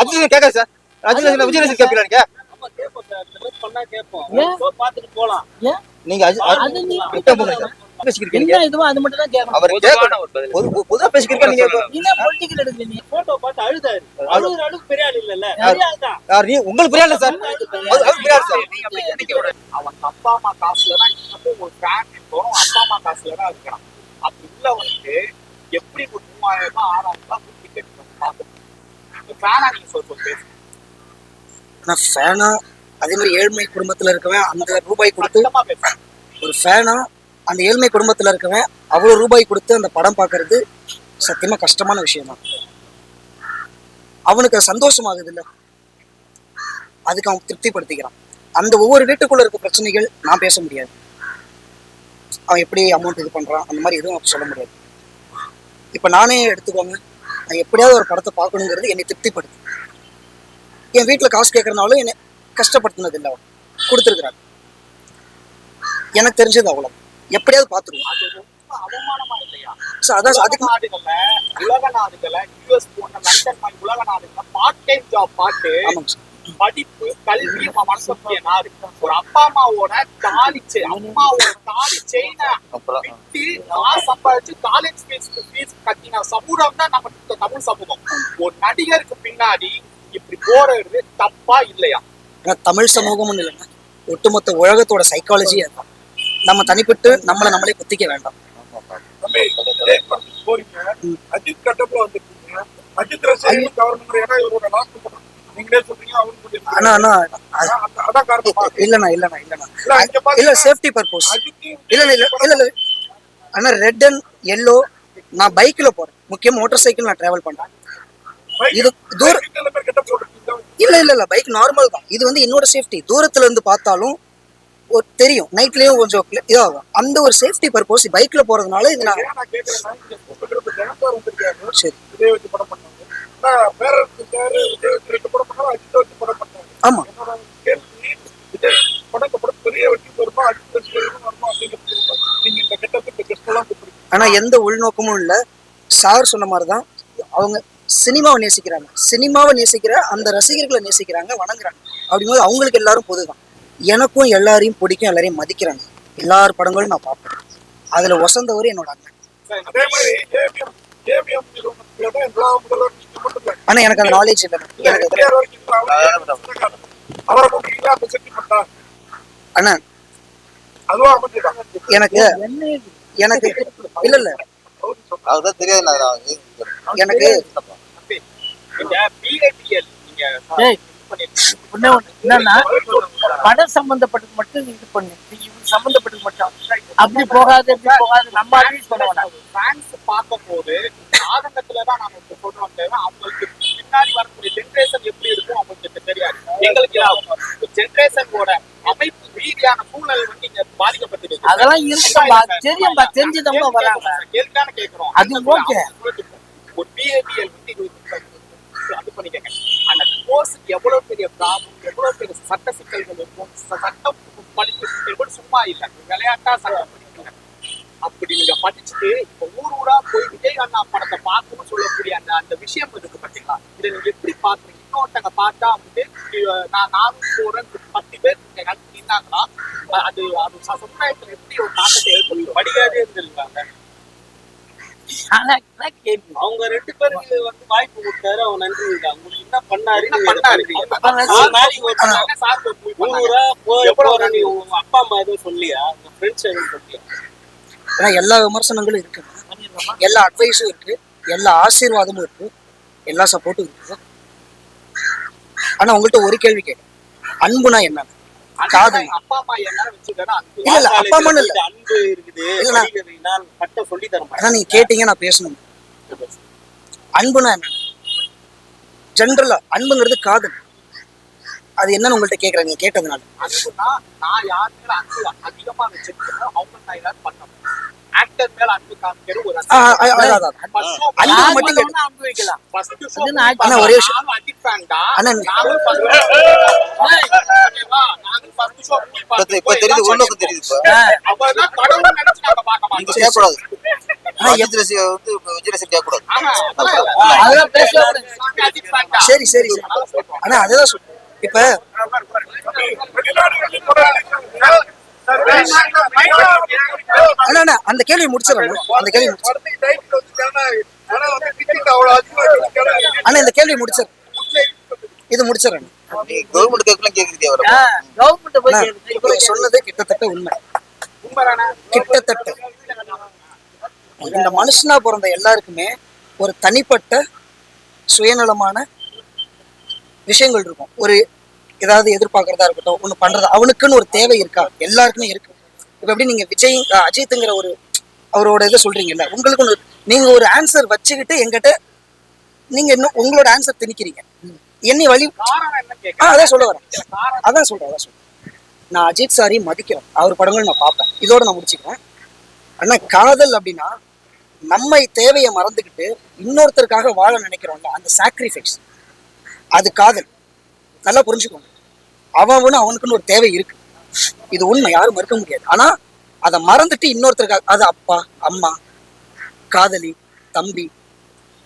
அஜித் கேட்காது சார். அஜித் விஜய் ரசிகர் கேட்பீங்களா நீங்க? நீங்க பெரிய? பெரிய உங்களுக்கு புரியாது சார். அவன் அப்பா அம்மா காசுல தான் அப்பா அம்மா காசுல தான் இருக்கிறான் அப்படி உள்ளவனுக்கு எப்படி ஒரு மூவாயிரம் ரூபாய் ஆறாயிரம் ரூபாய் கொடுத்து கேட்கணும் பார்க்கணும் ஃபேனா நீங்க சொல்ல சொல்ல பேசுங்க ஃபேனா அதே மாதிரி ஏழ்மை குடும்பத்துல இருக்கவன் அந்த ரூபாய் கொடுத்து ஒரு ஃபேனா அந்த ஏழ்மை குடும்பத்துல இருக்கவன் அவ்வளவு ரூபாய் கொடுத்து அந்த படம் பார்க்கிறது சத்தியமா கஷ்டமான விஷயம்? தான் அவனுக்கு அது சந்தோஷமாகுது இல்ல அதுக்கு அவன் திருப்திப்படுத்திக்கிறான். அந்த ஒவ்வொரு வீட்டுக்குள்ள இருக்க பிரச்சனைகள் நான் பேச முடியாது. அவன் எப்படி அமௌண்ட் இது பண்றான்? அந்த மாதிரி எதுவும் சொல்ல முடியாது. இப்ப நானே எடுத்துக்கோங்க. நான் எப்படியாவது ஒரு படத்தை பார்க்கணுங்கிறது என்னை திருப்திப்படுத்து என் வீட்டுல காசு கேட்கறதுனாலும் என்னை கஷ்டப்படுத்தினது இல்லை அவன். கொடுத்துருக்குறாங்க எனக்கு தெரிஞ்சது அவ்வளவு. எப்படியாவது பார்த்துருவோம். அது ரொம்ப அவமானமா இல்லையா? ஸோ அதான் அதுக்கு நாடுகள்ல உலக நாடுகள்ல யூஎஸ் போன்ற லண்டன் உலக நாடுகள்ல பார்ட் டைம் ஜாப் பார்த்து ஆமாங்க சார். படிப்பு கல்வி மனசக்கூடிய நாடு ஒரு அப்பா அம்மாவோட தாலி செய் அம்மாவோட தாலி செயினை அப்புறம்? விட்டு காசு சம்பாதிச்சு காலேஜ் ஃபீஸ் ஃபீஸ் கட்டின சமூகம் தான் நம்ம இந்த தமிழ் சமூகம். ஒரு நடிகருக்கு பின்னாடி இப்படி போறது தப்பா இல்லையா? ஏன்னா தமிழ் சமூகம்னு இல்லைங்க. ஒட்டுமொத்த உலகத்தோட சைக்காலஜி அதுதான் நம்ம தனிப்பட்டு நம்மளை நம்மளே குத்திக்க வேண்டாம். போறீங்க. அஜித் கட்டப்ல வந்துருக்கீங்க அஜித் ரசிகர்கள் கவர்மெண்ட் ஏன்னா இவரோட லாஸ்ட் அதான் காரணமா இல்லண்ணா இல்லண்ணா இல்லண்ணா. இல்ல சேஃப்டி பர்பஸ் இல்ல இல்ல இல்ல ஆனா ரெட் அண்ட் எல்லோ நான் பைக்ல போறேன். முக்கியம் மோட்டார் சைக்கிள் நான் டிராவல் பண்றேன். இது தூர இல்ல இல்ல இல்ல பைக் நார்மல் தான். இது வந்து என்னோட சேஃப்டி தூரத்துல இருந்து பார்த்தாலும் ஒரு தெரியும். நைட்லயும் கொஞ்சம் இதாகும். அந்த ஒரு சேஃப்டி பர்பஸ் பைக்ல போறதுனால இது நான் சரி. ஆமா. ஆனா எந்த உள்நோக்கமும் இல்ல. சார் சொன்ன மாதிரிதான் அவங்க சினிமாவை நேசிக்கிறாங்க. சினிமாவை நேசிக்கிற அந்த ரசிகர்களை நேசிக்கிறாங்க வணங்குறாங்க. அப்படிங்கும்போது அவங்களுக்கு எல்லாரும் பொதுதான். எனக்கும் எல்லாரையும் பிடிக்கும் எல்லாரையும் மதிக்கிறாங்க. எல்லார் படங்களும் நான் பார்ப்பேன். அதுல வசந்தவர் என்னோட அண்ணன். ஆனா எனக்கு அந்த நாலேஜ் இல்லை. அண்ணா எனக்கு? எனக்கு இல்ல இல்ல. அதுதான் தெரியாது எனக்கு இது. ஒண்ணே ஒண்ணு. என்னன்னா படம் சம்பந்தப்பட்டது மட்டும் இது பண்ணு. இவங்க சம்பந்தப்பட்டது மட்டும் அப்படி போகாது இப்படி போகாது. நம்ம அட்வைஸ் பண்ண வேணாம் ஃபேன்ஸ் பார்க்கும்போது ஆதங்கத்துல தான் நாம இப்ப சொல்றோம் அவங்களுக்கு பின்னாடி வரக்கூடிய ஜென்ரேஷன் எப்படி இருக்கும் அவங்களுக்கு தெரியாது. எங்களுக்கு ஜென்ரேஷனோட அமைப்பு ரீதியான சூழல் வந்து இங்க பாதிக்கப்பட்டிருக்கு அதெல்லாம் இருக்கும்பா தெரியும்பா தெரிஞ்சுதான் வராங்க. கேள்விதான கேக்குறோம். அது okay. ஒரு பிஏபிஎல் வந்து இது அது பண்ணிக்கங்க அந்த கோர்ஸுக்கு எவ்வளவு பெரிய ப்ராப்ளம் எவ்வளவு பெரிய சட்ட சிக்கல்கள் இருக்கும்? சட்டம் படிச்சு கூட சும்மா இல்லை. விளையாட்டா சட்டம் படிக்கல அப்படி நீங்க படிச்சுட்டு இப்ப ஊர் ஊரா போய் விஜய் அண்ணா படத்தை பார்க்கணும்னு சொல்லக்கூடிய அந்த அந்த விஷயம் இருக்கு பாத்தீங்களா? இதை நீங்க எப்படி பாக்குறீங்க இன்னொருத்தங்க பார்த்தா வந்து நான் நானும் போறேன் பத்து பேர் இங்க அது அது சமுதாயத்துல எப்படி ஒரு தாக்கத்தை ஏற்படுத்தும்? வடிகாதே இருந்திருக்காங்க. ஆனா அவங்க ரெண்டு பேருக்கு வந்து வாய்ப்பு கொடுத்தாரு. அவன் நன்றி உங்களுக்கு என்ன பண்ணாரு? பண்ணாரு? அப்பா அம்மா எதுவும் சொல்லியா ஃப்ரெண்ட்ஸ் எதுவும் சொல்லியா ஏன்னா எல்லா விமர்சனங்களும் இருக்கு. எல்லா அட்வைஸும் இருக்கு. எல்லா ஆசீர்வாதமும் இருக்கு. எல்லா சப்போர்ட்டும் இருக்கு. ஆனா உங்கள்ட்ட ஒரு கேள்வி கேட்டேன். அன்புனா என்ன? காதல். அப்பா அம்மா வச்சுக்கிறா இல்ல இல்ல அப்பா அம்மா இல்ல. அன்பு இருக்குது. சொல்லி தர மாட்டேன் ஆனா நீங்க கேட்டீங்க நான் பேசணும். அன்புனா என்ன? ஜென்ரலா அன்புங்கிறது காதல். அது என்னன்னு உங்கள்ட்ட கேக்குறேன் நீங்க கேட்டதுனால அன்புனா நான் யார் மேல அன்பு அதிகமா வச்சிருக்கேனோ அவங்க நான் ஏதாவது பண்ணணும் ஆக்டர் மேல அன்பு காமிக்கிற ஒரு அன்பு மட்டும் அன்பு வைக்கலாம் விஷயம். அஜித் தான். நானும் இப்ப தெரியுது தெரியுது இப்ப. ஆ, அவர்தான் கடவுள்னு நினைச்சு நாங்க பார்க்க நீங்க மாட்டோம். சரி சரி சரி. ஆனா அதேதான் சொல்றேன் இப்ப அந்த கேள்வி முடிச்சிடறேன் அந்த கேள்வி ஆனா இந்த கேள்வி முடிச்சிடறேன் இது முடிச்சிடறேன். நீங்க கவர்மெண்ட் சொன்னது கிட்டத்தட்ட உண்மை? கிட்டத்தட்ட. இந்த மனுஷனா பிறந்த எல்லாருக்குமே ஒரு தனிப்பட்ட சுயநலமான விஷயங்கள் இருக்கும். ஒரு ஏதாவது எதிர்பார்க்கறதா இருக்கட்டும் ஒன்று பண்றது அவனுக்குன்னு ஒரு தேவை இருக்கா? எல்லாருக்குமே இருக்கு. இப்போ எப்படி நீங்க விஜய் அஜித்துங்கிற ஒரு அவரோட இதை சொல்றீங்கல்ல உங்களுக்கு ஒன்று நீங்க ஒரு ஆன்சர் வச்சுக்கிட்டு எங்கிட்ட நீங்க இன்னும் உங்களோட ஆன்சர் திணிக்கிறீங்க. என்னை வழி ஆ அதான் சொல்ல வரேன். அதான் சொல்றேன் அதான் சொல்றேன். நான் அஜித் சாரி மதிக்கிறேன். அவர் படங்கள் நான் பார்ப்பேன். இதோட நான் முடிச்சுக்கிறேன். ஆனா காதல் அப்படின்னா நம்மை தேவையை மறந்துக்கிட்டு இன்னொருத்தருக்காக வாழ நினைக்கிறோம்ல அந்த சாக்ரிஃபைஸ் அது காதல். நல்லா புரிஞ்சுக்கோங்க. அவனும் அவனுக்குன்னு ஒரு தேவை இருக்கு. இது உண்மை யாரும் மறுக்க முடியாது. ஆனா அதை மறந்துட்டு இன்னொருத்தருக்காக அது அப்பா அம்மா காதலி தம்பி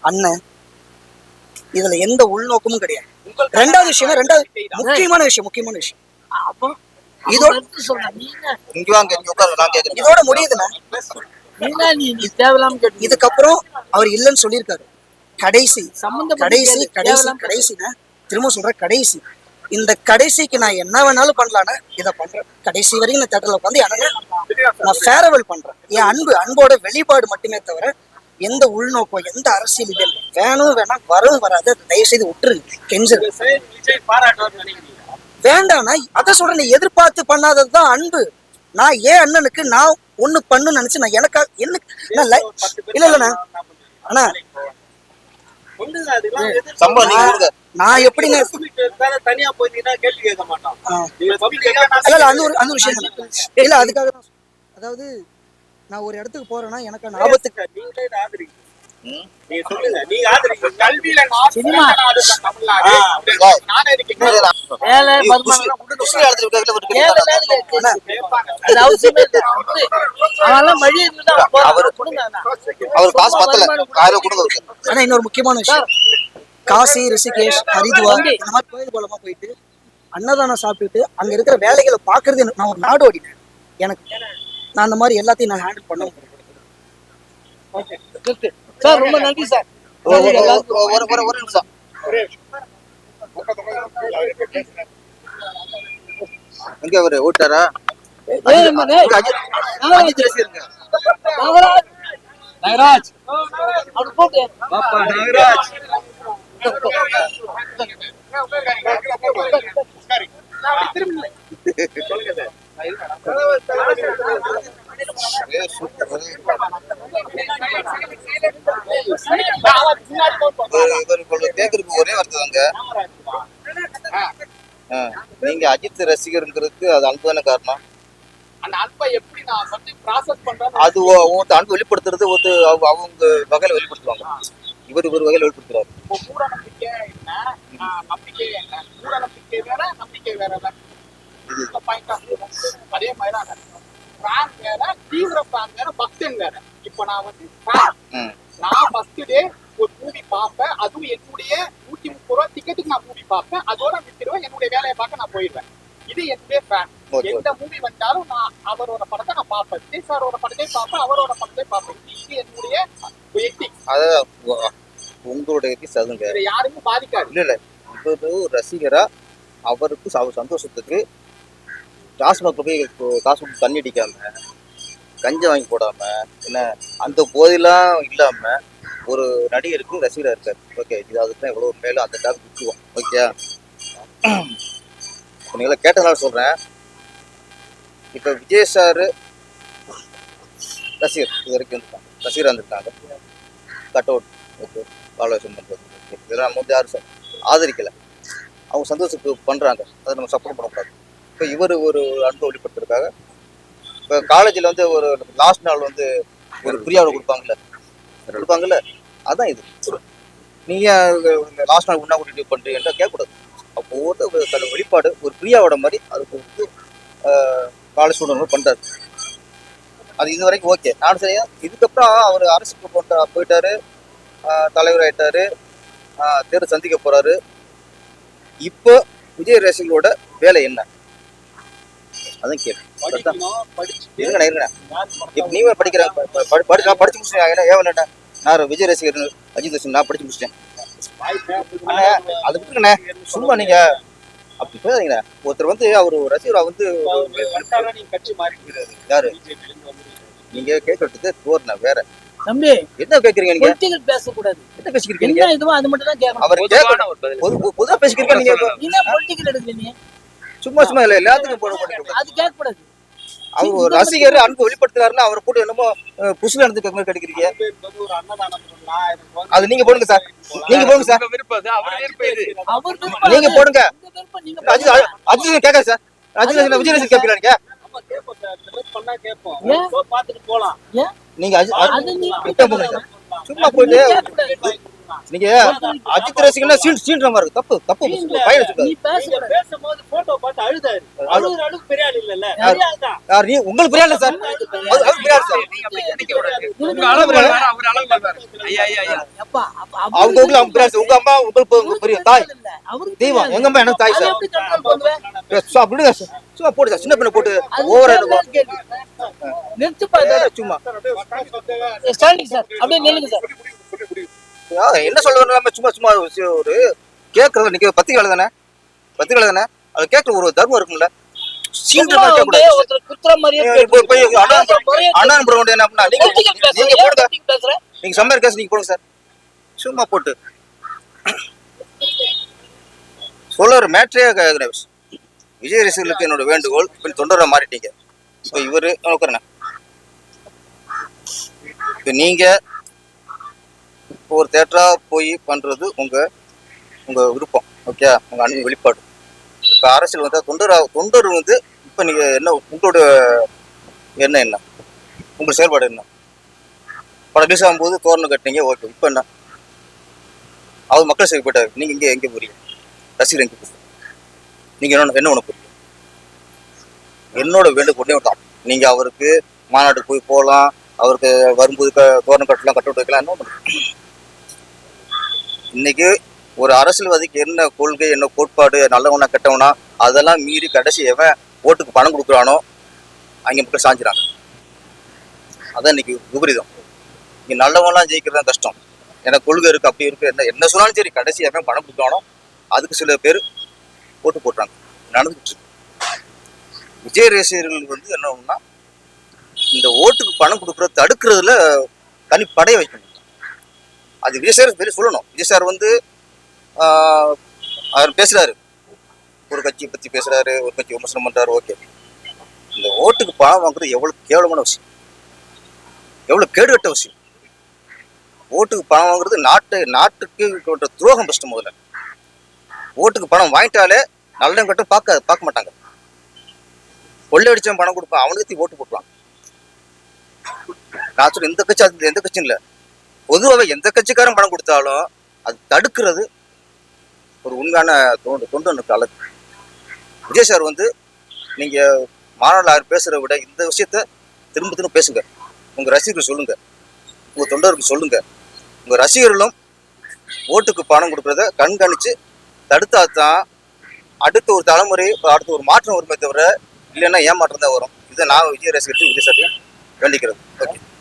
அண்ணன் இதுல எந்த உள்நோக்கமும் கிடையாது. ரெண்டாவது விஷயம் ரெண்டாவது முக்கியமான விஷயம் முக்கியமான விஷயம். அப்போ இதோ- அவன் எடுத்து சொல்றான். நீ என்ன? இங்க வாங்க இங்க உட்காருங்க நான் கேக்குறேன். இதோட முடியுதுண்ணா இதுக்கப்புறம் அவர் இல்லைன்னு சொல்லியிருக்காரு. கடைசி சம்பந்தப்பட்ட கடைசி. கடைசி கடைசிண்ணா திரும்ப சொல்றேன் கடைசி. இந்த கடைசிக்கு நான் என்ன வேணாலும் பண்ணலான்னு இதை பண்றேன். கடைசி வரைக்கும் நான் தேட்டர்ல உட்காந்து நான் ஃபேரவல் பண்றேன். என் அன்பு அன்போட வெளிப்பாடு மட்டுமே தவிர எந்த உள்நோக்கம் எந்த அரசியல் இது இல்லை. வேணும் வேணாம் வரவும் வராது. அதை தயவு செய்து விட்டுருங்க நினைக்கிறீங்க வேண்டாம்னா அதான் சொல்றேன். நீ எதிர்பார்த்து பண்ணாதது தான் அன்பு. நான் ஏன் அண்ணனுக்கு நான் ஒண்ணு பண்ணுன்னு நினைச்சு நான் எனக்கா என்ன இல்ல இல்லண்ணா அண்ணா. நான் தனியா கேள்வி கேட்க நான் இல்ல இல்ல அந்த ஒரு அந்த ஒரு விஷயம் இல்ல. அதுக்காக. அதாவது நான் ஒரு இடத்துக்கு போறேன்னா எனக்கான ஆபத்துக்கு நீங்களே இதை ஆதரிங்க. ம். நீங்க சொல்லுங்க நீங்க ஆதரிங்க. கல்வியில நான் தமிழ்நாடு. நானே இருக்கீங்க அவரு- காசு பத்தல. ஆயிரம் கொடுங்க. ஆனா இன்னொரு முக்கியமான விஷயம். காசி ரிஷிகேஷ் ஹரித்வார் இந்த மாதிரி கோயில் கோலமா போயிட்டு அன்னதானம் சாப்பிட்டுட்டு அங்க இருக்கிற வேலைகளை பாக்குறது எனக்கு- நான் ஒரு நாடு ஓடினேன் எனக்கு நான் அந்த மாதிரி எல்லாத்தையும் நான் ஹேண்டில் பண்ண முடியும் சார் ரொம்ப நன்றி சார். ஒரு- ஒரு- ஒரு- ஒரு- ஒரு- ஒரு நிமிஷம். எங்க அவரு ஓட்டாரா? நாகராஜ். நாகராஜ். அவரு போட்டு ஏ, சூப்பர். இவர் இவர் இவ்வளவு கேக்குறதுக்கு ஒரே வார்த்தை தாங்க ஆ, நீங்க அஜித் ரசிகருங்கிறதுக்கு அது அன்புதானே காரணம்? அந்த அன்பை எப்படி நான் வந்து ப்ராசஸ் பண்றேன் அது ஒருத்த அன்பு வெளிப்படுத்துறது ஒரு அவங்க அவங்க வகையில வெளிப்படுத்துவாங்க. இவர் இவர் வகையில வெளிப்படுத்துறாரு. இப்போ மூட நம்பிக்கை என்ன? நம்பிக்கை என்ன? மூட நம்பிக்கை வேற நம்பிக்கை வேற அதே மாதிரி தான் ஃபேன் வேற தீவிர ஃபேன் வேற பக்தன் வேற. இப்போ நான் வந்து. நான் ஃபர்ஸ்ட் டே ஒரு மூவி பார்ப்பேன். அதுவும் என்னுடைய நூத்தி முப்பது ரூபா டிக்கெட்டுக்கு நான் மூவி பார்ப்பேன். அதோட வித்துருவேன் என்னுடைய வேலையை பார்க்க நான் போயிடுவேன். இது என்னுடைய ஃபேன். எந்த மூவி வந்தாலும் நான் அவரோட படத்தை நான் பார்ப்பேன். விஜய் சாரோட படத்தையும் பார்ப்பேன் அவரோட படத்தையும் பார்ப்பேன். இது என்னுடைய ethics. அதான் உங்களுடைய அதுங்க. இதை யாருமே பாதிக்காது. இல்ல இல்ல. ஒரு ரசிகரா அவருக்கு ச- சந்தோஷத்துக்கு டாஸ்மாக் போய் கு- காசு கொடுத்து தண்ணி அடிக்காம கஞ்சா வாங்கி போடாம என்ன அந்த போதெல்லாம் இல்லாம ஒரு நடிகருக்கு ரசிகரா இருக்காரு. ஓகே இது அதுக்கு தான் மேலும் அந்த டாக் விட்டுருவோம். ஓகே நீங்கள கேட்டதுனால சொல்றேன். இப்ப விஜய் சார் ரசிகர் இது வரைக்கும் வந்துருக்காங்க. ரசிகர் வந்திருக்காங்க. கட் அவுட் ஓகே ஆலோசனை பண்ணுறது இதெல்லாம் நம்ம வந்து யாரும் ச- ஆதரிக்கலை. அவங்க சந்தோஷத்துக்கு பண்றாங்க. அதை நம்ம சப்போர்ட் பண்ணக்கூடாது. இப்போ இவர் ஒரு அன்பை வெளிப்படுத்துறதுக்காக இப்போ காலேஜில் வந்து ஒரு லாஸ்ட் நாள் வந்து ஒரு பிரியாவில் கொடுப்பாங்கல்ல? கொடுப்பாங்கல்ல? அதான் இது. நீங்கள் லாஸ்ட் நாள் உண்ணா கூட்டிட்டு பண்றீங்கன்றா கேட்கக்கூடாது. அப்போ ஒரு தன்னோட வெளிப்பாடு ஒரு பிரியாவோட மாதிரி அதுக்கு வந்து காலேஜ் ஸ்டூடெண்ட் பண்றாரு. அது இது வரைக்கும் ஓகே. நானும் சரியா இதுக்கப்புறம் அவர் அரசுக்கு போட்ட போயிட்டாரு ஆஹ் தலைவர் ஆயிட்டாரு ஆஹ் தேர்தல் சந்திக்க போறாரு. இப்போ விஜய் ரசிகளோட வேலை என்ன? அதான் கேள்வி. இருங்கண்ணா இருங்கண்ணா. இப்போ நீங்க படிக்கிற படிச்சு முடிச்சிட்டேன் வேணா நான் விஜய் ரசிகர் அஜித் ரசிகர் நான் படிச்சு முடிச்சிட்டேன். அது விட்டுருங்கண்ணே. சும்மா நீங்க அப்படி பேசுறீங்கண்ணே ஒருத்தர் வந்து அவர் ரசிகரா வந்து நீங்க கட்சி மாறிக்கிறாரு. யாரு? நீங்க கேட்கறது தோரணை வேற. தம்பி என்ன கேக்குறீங்க நீங்க? பொலிட்டிக்கல் பேசக்கூடாது. என்ன பேசிக்கிறீங்க நீங்க என்ன இதுவோ அது மட்டும் தான் கேட்கணும். அவர் கேட்கணும் பொது பொது- பொதுவா பேசிக்கிறீங்க நீங்க. தான் பொலிட்டிக்கல் எடுக்கல நீ சும்மா சும்மா இல்ல எல்லாத்துக்கும் போட போட்டு அது கேட்கக்கூடாது. அவர் ஒரு ரசிகர் அன்பு வெளிப்படுத்துறாருன்னா அவரை போட்டு என்னமோ புசுல நடந்து மாதிரி கிடைக்கிறீங்க அது நீங்க போடுங்க சார். நீங்க போடுங்க சார். நீங்க. போடுங்க. அஜித் கேட்காது சார் அஜித் ரசிகர் விஜய் ரசிகர் கேட்பீங்களா நீங்க? நீங்க சும்மா போயிட்டு. நீங்க அஜித் ரசிகர்னா சீன் சீன்ற மாதிரி இருக்கு. தப்பு தப்பு பையன் பேசும்போது போட்டோ பார்த்து அழுதாரு. அழுகுற அளவுக்கு பெரிய ஆள் இல்லல்ல. யாரு? பெரிய ஆள் நீ உங்களுக்கு புரியல சார். அது அவர் புரியாது சார். நீங்க அப்படி நினைக்க கூடாது. உனக்கு உங்க அளவு அவர் அளவு ஐயா ஐயா ஐயா. அப்பா, அவங்க ஊர்ல அவங்க புரியாது உங்க அம்மா உங்களுக்கு உங்களுக்கு புரியும் தாய். இல்ல, தெய்வம். எங்க அம்மா எனக்கு தாய் சார். அப்படிங்க சார். சும்மா போடு சார். சின்ன பிள்ளை போட்டு ஓவரா. நிறுத்துப்பா. சும்மா. அப்படியே நில்லுங்க சார். என்ன சொல்ல நம்ம சும்மா சும்மா ஒரு கேட்கறது நீங்க பத்திரிகை தானே? பத்திரிகை தானே? அது கேட்கற ஒரு தர்மம் இருக்கும்ல. நீங்க சம்மர் கேஸ் நீங்க போடுங்க சார். சும்மா போட்டு. சொல்ல ஒரு மேட்ரே விஜய் ரசிகர்களுக்கு என்னோட வேண்டுகோள் இப்போ தொண்டரை மாறிட்டீங்க. இப்போ இவரு இப்போ நீங்க இப்போ ஒரு தேட்டரா போய் பண்றது உங்க உங்க விருப்பம். ஓகே உங்க அன்பு வெளிப்பாடு. இப்போ அரசியல் வந்து தொண்டர் தொண்டர் வந்து இப்போ நீங்க என்ன உங்களோட என்ன என்ன? உங்க செயல்பாடு என்ன? படம் ரிலீஸ் ஆகும்போது தோரணம் கட்டினீங்க ஓகே இப்போ என்ன? அவர் மக்கள் சேவை போயிட்டாரு நீங்க இங்கே எங்கே போறீங்க? ரசிகர் எங்கே போறீங்க? நீங்க என்ன என்ன ஒன்று போறீங்க என்னோட வேண்டுகோளே தான் நீங்க அவருக்கு மாநாட்டுக்கு போய் போகலாம் அவருக்கு வரும்போது தோரணம் கட்டலாம் கட்ட வைக்கலாம் என்ன பண்ணுங்க இன்னைக்கு ஒரு அரசியல்வாதிக்கு என்ன கொள்கை என்ன கோட்பாடு நல்லவனா கெட்டவனா அதெல்லாம் மீறி கடைசி எவன் ஓட்டுக்கு பணம் கொடுக்குறானோ அங்கே மக்கள் சாஞ்சிறாங்க. அதான் இன்னைக்கு விபரீதம். இங்கே நல்லவன்லாம் ஜெயிக்கிறது தான் கஷ்டம். எனக்கு கொள்கை இருக்கு அப்படி இருக்கு என்ன என்ன சொன்னாலும் சரி கடைசி எவன் பணம் கொடுத்தானோ அதுக்கு சில பேர் ஓட்டு போட்டாங்க நடந்துகிட்டு இருக்கு. விஜய் ரசிகர்கள் வந்து என்ன இந்த ஓட்டுக்கு பணம் கொடுக்கறத தடுக்கிறதுல தனி படையை வைக்கணும். அது விஜய் சார் வெளியே சொல்லணும். விஜய் சார் வந்து அவர் பேசுறாரு. ஒரு கட்சியை பத்தி பேசுறாரு ஒரு கட்சி விமர்சனம் பண்றாரு ஓகே. இந்த ஓட்டுக்கு பணம் வாங்குறது எவ்வளவு கேவலமான விஷயம். எவ்வளவு கேடுகட்ட விஷயம். ஓட்டுக்கு பணம் வாங்குறது நாட்டு நாட்டுக்கு கொண்ட துரோகம் ஃபஸ்ட்டு முதல்ல. ஓட்டுக்கு பணம் வாங்கிட்டாலே நல்லவன் கட்டும் பார்க்க பார்க்க மாட்டாங்க. கொள்ளையடிச்சவன் பணம் கொடுப்பான் அவனுக்கு ஓட்டு போட்டுவான் நான் சொல்ல இந்த கட்சி அது எந்த கட்சியும் இல்லை. பொதுவாகவே எந்த கட்சிக்காரன் பணம் கொடுத்தாலும் அது தடுக்கிறது ஒரு உண்மையான தொண்டு தொண்டனுக்கு அழகு. விஜய் சார் வந்து நீங்க மாநாடு பேசுறத விட இந்த விஷயத்த திரும்ப திரும்ப பேசுங்க. உங்க ரசிகர்கள் சொல்லுங்க. உங்க தொண்டருக்கு சொல்லுங்க. உங்க ரசிகர்களும் ஓட்டுக்கு பணம் கொடுக்கறத கண்காணிச்சு தடுத்தா தான் அடுத்த ஒரு தலைமுறை அடுத்த ஒரு மாற்றம் வருமே தவிர இல்லைன்னா ஏமாற்றம் தான் வரும். இதை நான் விஜய் ரசிகர்கள் விஜய் சார் வேண்டிக்கிறது ஓகே